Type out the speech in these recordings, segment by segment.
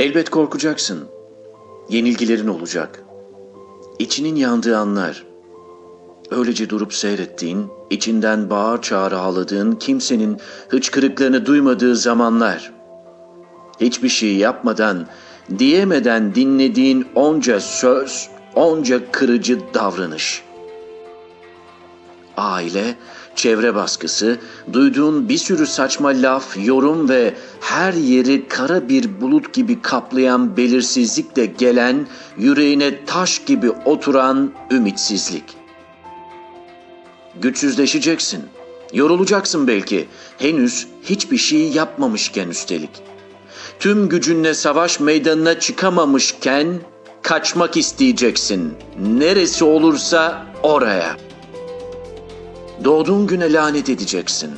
Elbet korkacaksın. Yenilgilerin olacak. İçinin yandığı anlar. Öylece durup seyrettiğin, içinden bağır çağır ağladığın, kimsenin hıçkırıklarını duymadığı zamanlar. Hiçbir şey yapmadan, diyemeden dinlediğin onca söz, onca kırıcı davranış. Aile, çevre baskısı, duyduğun bir sürü saçma laf, yorum ve her yeri kara bir bulut gibi kaplayan belirsizlikle gelen, yüreğine taş gibi oturan ümitsizlik. Güçsüzleşeceksin. Yorulacaksın belki. Henüz hiçbir şey yapmamışken üstelik. Tüm gücünle savaş meydanına çıkamamışken kaçmak isteyeceksin. Neresi olursa oraya. Doğduğun güne lanet edeceksin.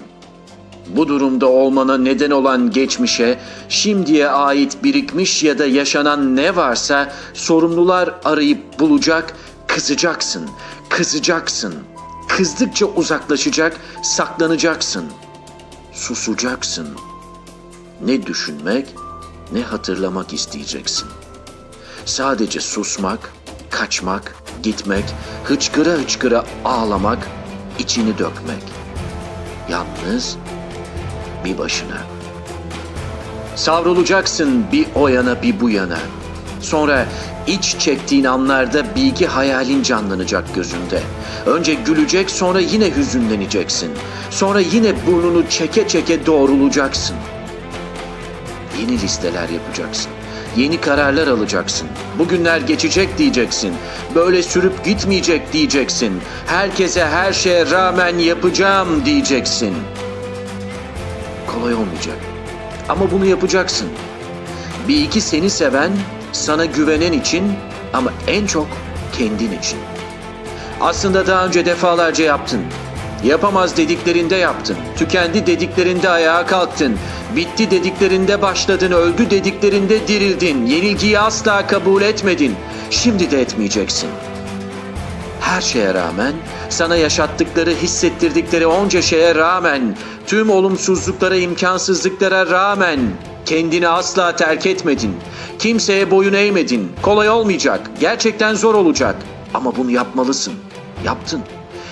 Bu durumda olmana neden olan geçmişe, şimdiye ait birikmiş ya da yaşanan ne varsa sorumlular arayıp bulacak, kızacaksın, kızacaksın. Kızdıkça uzaklaşacak, saklanacaksın. Susacaksın. Ne düşünmek, ne hatırlamak isteyeceksin. Sadece susmak, kaçmak, gitmek, hıçkıra hıçkıra ağlamak, içini dökmek. Yalnız bir başına. Savrulacaksın bir o yana bir bu yana. Sonra iç çektiğin anlarda bir iki hayalin canlanacak gözünde. Önce gülecek sonra yine hüzünleneceksin. Sonra yine burnunu çeke çeke doğrulacaksın. Yeni listeler yapacaksın. Yeni kararlar alacaksın. Bugünler geçecek diyeceksin. Böyle sürüp gitmeyecek diyeceksin. Herkese her şeye rağmen yapacağım diyeceksin. Kolay olmayacak. Ama bunu yapacaksın. Bir iki seni seven, sana güvenen için ama en çok kendin için. Aslında daha önce defalarca yaptın. Yapamaz dediklerinde yaptın. Tükendi dediklerinde ayağa kalktın. Bitti dediklerinde başladın. Öldü dediklerinde dirildin. Yenilgiyi asla kabul etmedin. Şimdi de etmeyeceksin. Her şeye rağmen, sana yaşattıkları, hissettirdikleri onca şeye rağmen, tüm olumsuzluklara, imkansızlıklara rağmen kendini asla terk etmedin. Kimseye boyun eğmedin. Kolay olmayacak. Gerçekten zor olacak. Ama bunu yapmalısın. Yaptın.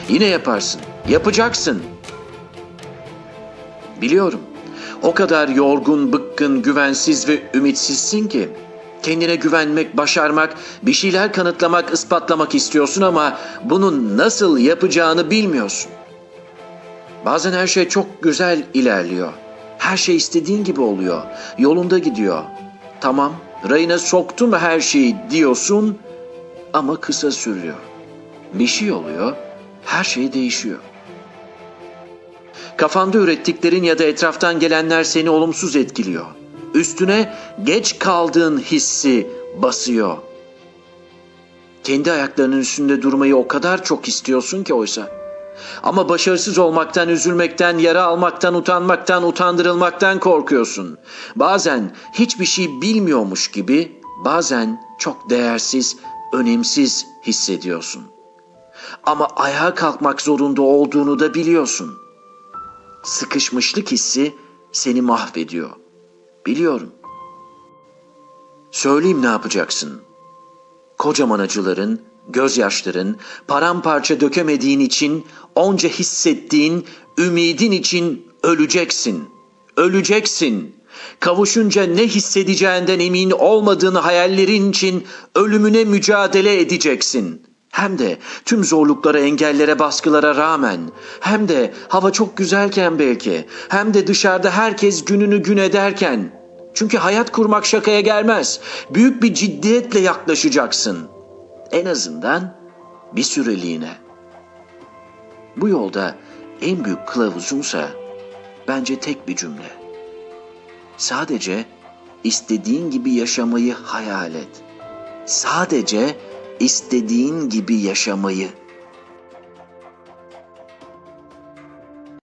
Yine yaparsın. Yapacaksın. Biliyorum. O kadar yorgun, bıkkın, güvensiz ve ümitsizsin ki kendine güvenmek, başarmak, bir şeyler kanıtlamak, ispatlamak istiyorsun ama bunun nasıl yapacağını bilmiyorsun. Bazen her şey çok güzel ilerliyor. Her şey istediğin gibi oluyor. Yolunda gidiyor. Tamam, rayına soktum her şeyi diyorsun ama kısa sürüyor. Bir şey oluyor, her şey değişiyor. Kafanda ürettiklerin ya da etraftan gelenler seni olumsuz etkiliyor. Üstüne geç kaldığın hissi basıyor. Kendi ayaklarının üstünde durmayı o kadar çok istiyorsun ki oysa. Ama başarısız olmaktan, üzülmekten, yara almaktan, utanmaktan, utandırılmaktan korkuyorsun. Bazen hiçbir şey bilmiyormuş gibi, bazen çok değersiz, önemsiz hissediyorsun. Ama ayağa kalkmak zorunda olduğunu da biliyorsun. Sıkışmışlık hissi seni mahvediyor. Biliyorum. Söyleyeyim ne yapacaksın? Kocaman acıların, gözyaşların, paramparça dökemediğin için, onca hissettiğin, ümidin için öleceksin. Öleceksin. Kavuşunca ne hissedeceğinden emin olmadığın hayallerin için ölümüne mücadele edeceksin. Hem de tüm zorluklara, engellere, baskılara rağmen, hem de hava çok güzelken belki, hem de dışarıda herkes gününü gün ederken. Çünkü hayat kurmak şakaya gelmez. Büyük bir ciddiyetle yaklaşacaksın. En azından bir süreliğine. Bu yolda en büyük kılavuzunsa bence tek bir cümle. Sadece istediğin gibi yaşamayı hayal et. Sadece istediğin gibi yaşamayı.